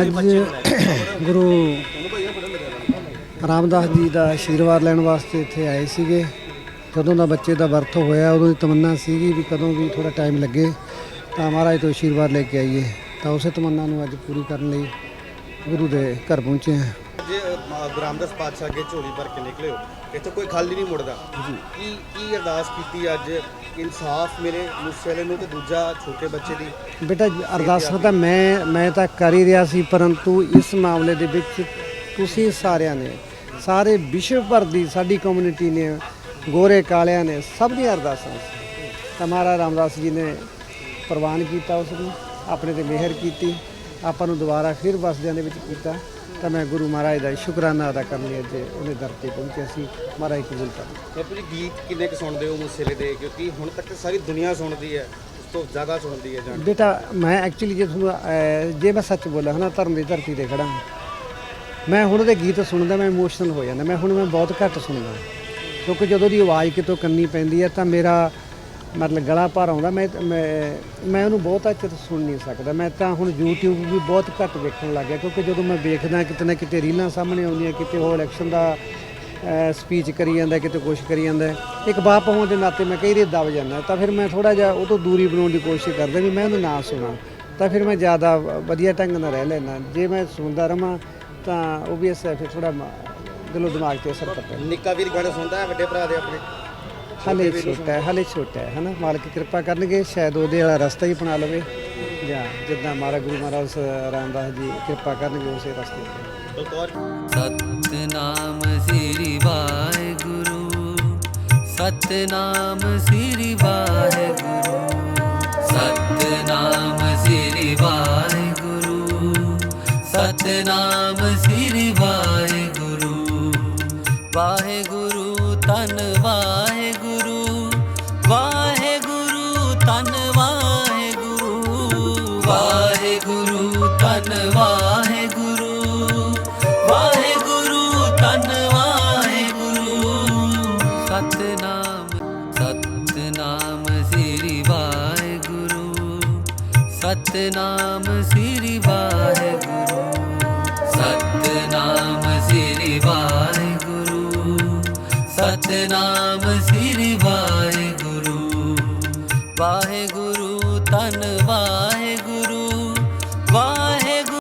ਅੱਜ ਗੁਰੂ ਰਾਮਦਾਸ ਜੀ ਦਾ ਆਸ਼ੀਰਵਾਦ ਲੈਣ ਵਾਸਤੇ ਇੱਥੇ ਆਏ ਸੀਗੇ। ਜਦੋਂ ਦਾ ਬੱਚੇ ਦਾ ਬਰਥ ਹੋਇਆ, ਉਦੋਂ ਦੀ ਤਮੰਨਾ ਸੀਗੀ ਵੀ ਕਦੋਂ ਵੀ ਥੋੜਾ ਟਾਈਮ ਲੱਗੇ, ਤਾਂ ਮਹਾਰਾਜ ਤੋਂ ਆਸ਼ੀਰਵਾਦ ਲੈ ਕੇ ਆਈਏ। ਤਾਂ ਉਸੇ ਤਮੰਨਾ ਨੂੰ ਅੱਜ ਪੂਰੀ ਕਰਨ ਲਈ ਗੁਰੂ ਦੇ ਘਰ ਪਹੁੰਚੇ ਹਾਂ। ਜੇ ਪਾਤਸ਼ਾਹ ਅੱਗੇ ਝੋਲੀ ਭਰ ਕੇ ਨਿਕਲੇ ਹੋ ਇੱਥੇ ਕੋਈ ਖਾਲੀ ਨਹੀਂ ਮੁੜਦਾ। ਕੀ ਕੀ ਅਰਦਾਸ ਕੀਤੀ ਅੱਜ? ਇਨਸਾਫ ਮੇਰੇ ਮੁਸਲੇ ਨੂੰ ਤੇ ਦੂਜਾ ਛੋਟੇ ਬੱਚੇ ਦੀ? ਬੇਟਾ ਅਰਦਾਸ ਤਾਂ ਮੈਂ ਮੈਂ ਤਾਂ ਕਰ ਹੀ ਰਿਹਾ ਸੀ ਪਰੰਤੂ ਇਸ ਮਾਮਲੇ ਦੇ ਵਿੱਚ ਤੁਸੀਂ ਸਾਰਿਆਂ ਨੇ ਸਾਰੇ ਵਿਸ਼ਵ ਭਰ ਦੀ ਸਾਡੀ ਕਮਿਊਨਿਟੀ ਨੇ ਗੋਰੇ ਕਾਲਿਆਂ ਨੇ ਸਭ ਦੀਆਂ ਅਰਦਾਸਾਂ ਸੀ। ਤਾਂ ਮਹਾਰਾਜ ਰਾਮਦਾਸ ਜੀ ਨੇ ਪ੍ਰਵਾਨ ਕੀਤਾ ਉਸ ਨੂੰ ਆਪਣੇ ਤੇ ਮਿਹਰ ਕੀਤੀ ਆਪਾਂ ਨੂੰ ਦੁਬਾਰਾ ਫਿਰ ਵਸਦਿਆਂ ਦੇ ਵਿੱਚ ਕੀਤਾ। ਤਾਂ ਮੈਂ ਗੁਰੂ ਮਹਾਰਾਜ ਦਾ ਸ਼ੁਕਰਾਨਾ ਅਦਾ ਕਰਨ ਲਈ ਅੱਜ ਉਹਦੇ ਦਰ ਤੇ ਪਹੁੰਚਿਆ ਸੀ। ਮਹਾਰਾਜ ਕਬੂਲ ਕਰ ਬਾਪੂ ਜੀ ਗੀਤ ਕਿੰਨੇ ਕੁ ਸੁਣਦੇ ਹੋ ਮੁਸਲੇ ਦੇ? ਕਿਉਂਕਿ ਹੁਣ ਤੱਕ ਸਾਰੀ ਦੁਨੀਆ ਸੁਣਦੀ ਹੈ ਉਸ ਤੋਂ ਜ਼ਿਆਦਾ ਸੁਣਦੀ ਹੈ ਜਾਣ ਬੇਟਾ ਮੈਂ ਐਕਚੁਅਲੀ ਜੇ ਤੁਹਾਨੂੰ ਅਹ, ਜੇ ਮੈਂ ਸੱਚ ਬੋਲਾਂ ਹਨਾ ਧਰਮ ਦੀ ਧਰਤੀ ਤੇ ਖੜਾ ਹਾਂ। ਮੈਂ ਹੁਣ ਦੇ ਗੀਤ ਸੁਣਦਾ ਮੈਂ ਇਮੋਸ਼ਨਲ ਹੋ ਜਾਂਦਾ। ਮੈਂ ਹੁਣ ਮੈਂ ਬਹੁਤ ਘੱਟ ਸੁਣਦਾ। ਕਿਉਂਕਿ ਜਦੋਂ ਦੀ ਆਵਾਜ਼ ਕਿਤੋਂ ਕੰਨੀ ਪੈਂਦੀ ਹੈ ਤਾਂ ਮੇਰਾ ਮਤਲਬ ਗਲਾ ਭਰ ਆਉਂਦਾ, ਮੈਂ ਮੈਂ ਮੈਂ ਉਹਨੂੰ ਬਹੁਤਾ ਚਿਰ ਸੁਣ ਨਹੀਂ ਸਕਦਾ। ਮੈਂ ਤਾਂ ਹੁਣ YouTube ਵੀ ਬਹੁਤ ਘੱਟ ਵੇਖਣ ਲੱਗ ਗਿਆ, ਕਿਉਂਕਿ ਜਦੋਂ ਮੈਂ ਵੇਖਦਾ ਕਿਤੇ ਨਾ ਕਿਤੇ ਰੀਲਾਂ ਸਾਹਮਣੇ ਆਉਂਦੀਆਂ, ਕਿਤੇ ਉਹ ਇਲੈਕਸ਼ਨ ਦਾ ਸਪੀਚ ਕਰੀ ਜਾਂਦਾ, ਕਿਤੇ ਕੁਛ ਕਰੀ ਜਾਂਦਾ। ਇੱਕ ਬਾਪ ਹੋਣ ਦੇ ਨਾਤੇ ਮੈਂ ਕਈ ਰੇ ਦਬ ਜਾਂਦਾ, ਤਾਂ ਫਿਰ ਮੈਂ ਥੋੜਾ ਜਿਹਾ ਉਹ ਤੋਂ ਦੂਰੀ ਬਣਾਉਣ ਦੀ ਕੋਸ਼ਿਸ਼ ਕਰਦਾ ਵੀ ਮੈਂ ਉਹਨੂੰ ਨਾ ਸੁਣਾ, ਤਾਂ ਫਿਰ ਮੈਂ ਜ਼ਿਆਦਾ ਵਧੀਆ ਢੰਗ ਨਾਲ ਰਹਿ ਲੈਣਾ ਜੇ ਮੈਂ ਸੁਣਦਾ ਰਵਾਂ, ਤਾਂ ਉਹ ਵੀ ਹੈ ਫਿਰ ਥੋੜਾ ਦਿਲੋਂ ਦਿਮਾਗ ਤੇ ਅਸਰ ਪੈਂਦਾ ਨਿੱਕਾ ਵੀਰ ਗਾਣੇ ਸੁਣਦਾ ਹੈ ਵੱਡੇ ਭਰਾ ਦੇ ਆਪਣੇ। ਹਲੇ ਛੋਟਾ ਹੈ, ਹਲੇ ਛੋਟਾ ਹੈ, ਹਨਾ? ਮਾਲਕ ਕਿਰਪਾ ਕਰਨਗੇ, ਸ਼ਾਇਦ ਉਹਦੇ ਵਾਲਾ ਰਸਤਾ ਹੀ ਅਪਣਾ ਲਵੇ। ਜਾਂ ਜਿੱਦਾਂ ਮਹਾਰਾ ਗੁਰੂ ਮਹਾਰਾਜ ਰਾਮਦਾਸ ਜੀ ਕਿਰਪਾ ਕਰਨਗੇ ਉਸੇ ਰਸਤੇ ਤੇ। ਸਤਨਾਮ ਸ੍ਰੀ ਵਾਹਿਗੁਰੂ, ਸਤਨਾਮ ਸ੍ਰੀ ਵਾਹਿਗੁਰੂ, ਸਤਨਾਮ ਸ੍ਰੀ ਵਾਹਿਗੁਰੂ, ਸਤਨਾਮ ਸ੍ਰੀ ਵਾਹਿਗੁਰੂ। ਵਾਹਿਗੁਰੂ ਤਨ ਵਾਹਿਗੁਰੂ ਤਨ ਵਾਹਿਗੁਰੂ ਵਾਹਿਗੁਰੂ ਤਨ ਵਾਹਿਗੁਰੂ। ਸਤਨਾਮ ਸਤਨਾਮ ਸ੍ਰੀ ਵਾਹਿਗੁਰੂ, ਸਤਨਾਮ ਸ੍ਰੀ ਵਾਹਿਗੁਰੂ। ਸਤਨਾਮ ਸ੍ਰੀ ਵਾਹਿਗੁਰੂ, ਸਤਨਾਮ ਸ੍ਰੀ ਵਾਹਿਗੁਰੂ। ਵਾਹਿਗੁਰੂ ਤਨ ਵਾਹਿਗੁਰੂ